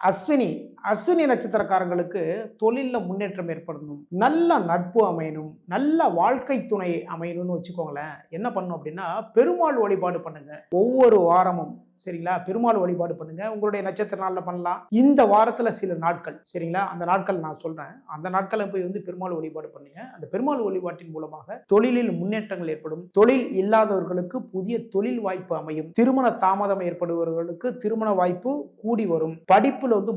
அஸ்வினி அஸ்வினி நட்சத்திரக்காரங்களுக்கு தொழிலில் முன்னேற்றம் ஏற்படணும். நல்ல நட்பு அமையணும். நல்ல வாழ்க்கை துணை அமையணும்னு வச்சுக்கோங்களேன். என்ன பண்ணணும் அப்படின்னா பெருமாள் வழிபாடு பண்ணுங்க. ஒவ்வொரு வாரமும் சரிங்களா? பெருமாள் வழிபாடு பண்ணுங்க. உங்களுடைய நட்சத்திர நாளில் பண்ணலாம். இந்த வாரத்தில் சில நாட்கள் சரிங்களா? அந்த நாட்கள் நான் சொல்றேன். அந்த நாட்களை போய் வந்து பெருமாள் வழிபாடு பண்ணுங்க. அந்த பெருமாள் வழிபாட்டின் மூலமாக தொழிலில் முன்னேற்றங்கள் ஏற்படும். தொழில் இல்லாதவர்களுக்கு புதிய தொழில் வாய்ப்பு அமையும். திருமண தாமதம் ஏற்படுபவர்களுக்கு திருமண வாய்ப்பு கூடி வரும். படிப்புல வந்து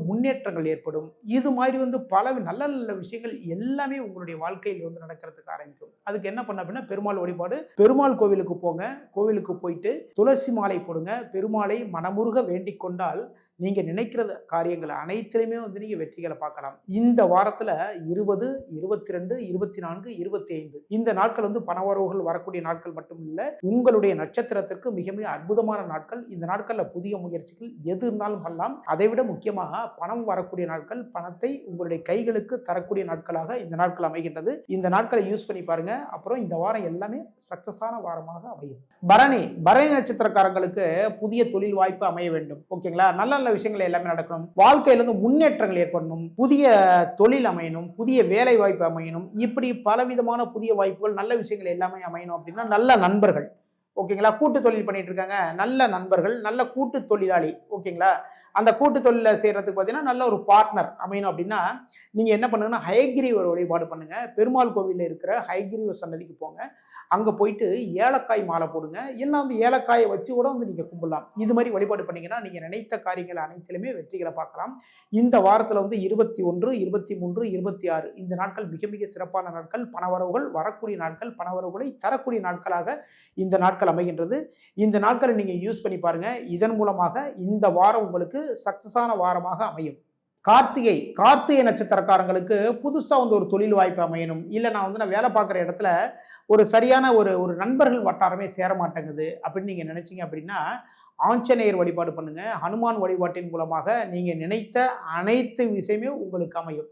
மாற்றங்கள் ஏற்படும். இது மாதிரி வந்து பல நல்ல நல்ல விஷயங்கள் எல்லாமே உங்களுடைய வாழ்க்கையில் வந்து நடக்கிறதுக்கு ஆரம்பிக்கும். அதுக்கு என்ன பண்ண அப்படின்னா பெருமாள் வழிபாடு. பெருமாள் கோவிலுக்கு போங்க. கோவிலுக்கு போயிட்டு துளசி மாலை போடுங்க. பெருமாளை மனமுருக வேண்டிக் கொண்டால் நீங்கள் நினைக்கிற காரியங்கள் அனைத்திலையுமே வந்து நீங்கள் வெற்றிகளை பார்க்கலாம். இந்த வாரத்தில் இருபது இருபத்தி ரெண்டு இருபத்தி நான்கு இருபத்தி ஐந்து இந்த நாட்கள் வந்து பணவரவுகள் வரக்கூடிய நாட்கள் மட்டும் இல்லை உங்களுடைய நட்சத்திரத்திற்கு மிக மிக அற்புதமான நாட்கள். இந்த நாட்களில் புதிய முயற்சிகள் எது இருந்தாலும் பண்ணலாம். அதைவிட முக்கியமாக பணம் வரக்கூடிய நாட்கள் பணத்தை உங்களுடைய கைகளுக்கு தரக்கூடிய நாட்களாக இந்த நாட்கள் அமைகின்றது. இந்த நாட்களை யூஸ் பண்ணி பாருங்க. அப்புறம் இந்த வாரம் எல்லாமே சக்சஸான வாரமாக அமையும். பரணி பரணி நட்சத்திரக்காரங்களுக்கு புதிய தொழில் வாய்ப்பு அமைய வேண்டும். ஓகேங்களா நல்ல நல்ல விஷயங்கள் எல்லாமே நடக்கணும். வாழ்க்கையில இருந்து முன்னேற்றங்கள் ஏற்படணும். புதிய தொழில் அமையணும். புதிய வேலை வாய்ப்பு அமையணும். இப்படி பலவிதமான புதிய வாய்ப்புகள் நல்ல விஷயங்கள் எல்லாமே அமையணும் அப்படின்னா நல்ல நண்பர்கள். ஓகேங்களா? கூட்டு தொழில் பண்ணிட்டு இருக்காங்க நல்ல நண்பர்கள் நல்ல கூட்டு தொழிலாளி ஓகேங்களா? அந்த கூட்டு தொழிலை செய்யறதுக்கு பார்த்தீங்கன்னா நல்ல ஒரு பார்ட்னர் அமையணும் அப்படின்னா நீங்கள் என்ன பண்ணுங்கன்னா ஹயகிரீவர் வழிபாடு பண்ணுங்க. பெருமாள் கோவிலில் இருக்கிற ஹயகிரீவர் சன்னதிக்கு போங்க. அங்கே போயிட்டு ஏலக்காய் மாலை போடுங்க. இல்லை வந்து ஏலக்காயை வச்சு கூட வந்து நீங்கள் கும்பிடலாம். இது மாதிரி வழிபாடு பண்ணீங்கன்னா நீங்கள் நினைத்த காரியங்கள் அனைத்திலுமே வெற்றிகளை பார்க்கலாம். இந்த வாரத்தில் வந்து இருபத்தி ஒன்று இருபத்தி மூன்று இருபத்தி ஆறு இந்த நாட்கள் மிக மிக சிறப்பான நாட்கள். பணவரவுகள் வரக்கூடிய நாட்கள் பணவரவுகளை தரக்கூடிய நாட்களாக இந்த நாட்கள் அமைகின்றது. இந்த நாட்களை நீங்கள் யூஸ் பண்ணி பாருங்க. இதன் மூலமாக இந்த வாரம் உங்களுக்கு சக்சஸான வாரமாக அமையும். கார்த்திகை கார்த்திகை நட்சத்திரக்காரங்களுக்கு புதுசாக வந்து ஒரு தொழில் வாய்ப்பு அமையணும். இல்லை நான் வந்து நான் வேலை பார்க்குற இடத்துல ஒரு சரியான ஒரு ஒரு நண்பர்கள் வட்டாரமே சேர மாட்டேங்குது அப்படின்னு நீங்கள் நினைச்சீங்க அப்படின்னா ஆஞ்சநேயர் வழிபாடு பண்ணுங்க. ஹனுமான் வழிபாட்டின் மூலமாக நீங்கள் நினைத்த அனைத்து விஷயமே உங்களுக்கு அமையும்.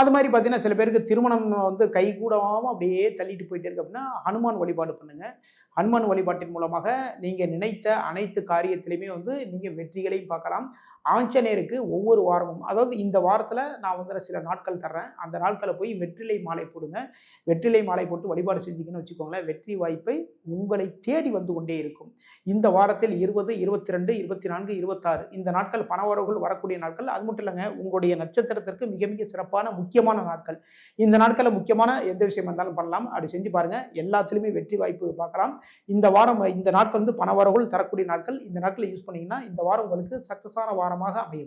அது மாதிரி பார்த்தீங்கன்னா சில பேருக்கு திருமணம் வந்து கை கூடாமல் அப்படியே தள்ளிட்டு போயிட்டே இருக்கு அப்படின்னா ஹனுமான் வழிபாடு பண்ணுங்க. ஹனுமான் வழிபாட்டின் மூலமாக நீங்கள் நினைத்த அனைத்து காரியத்திலையுமே வந்து நீங்கள் வெற்றிகளையும் பார்க்கலாம். ஆஞ்சநேயருக்கு ஒவ்வொரு வாரமும் அதாவது இந்த வாரத்தில் நான் வந்து சில நாட்கள் தர்றேன். அந்த நாட்களை போய் வெற்றிலை மாலை போடுங்க. வெற்றிலை மாலை போட்டு வழிபாடு செஞ்சீங்கன்னு வச்சுக்கோங்களேன் வெற்றி வாய்ப்பை உங்களை தேடி வந்து கொண்டே இருக்கும். இந்த வாரத்தில் இருபது இருபத்தி ரெண்டு இருபத்தி நான்கு இருபத்தாறு இந்த நாட்கள் பணவரவுகள் வரக்கூடிய நாட்கள் அது மட்டும் இல்லைங்க உங்களுடைய நட்சத்திரத்திற்கு மிக மிக சிறப்பான முக்கியமான நாட்கள். இந்த நாட்களில் முக்கியமான எந்த விஷயம் இருந்தாலும் பண்ணலாம். அப்படி செஞ்சு பாருங்க. எல்லாத்துலேயுமே வெற்றி வாய்ப்பு பார்க்கலாம். இந்த வாரம் இந்த நாட்கள் வந்து பணவரவுகள் தரக்கூடிய நாட்கள். இந்த நாட்களை யூஸ் பண்ணீங்கன்னா இந்த வாரம் உங்களுக்கு சக்ஸஸான வாரமாக அமையும்.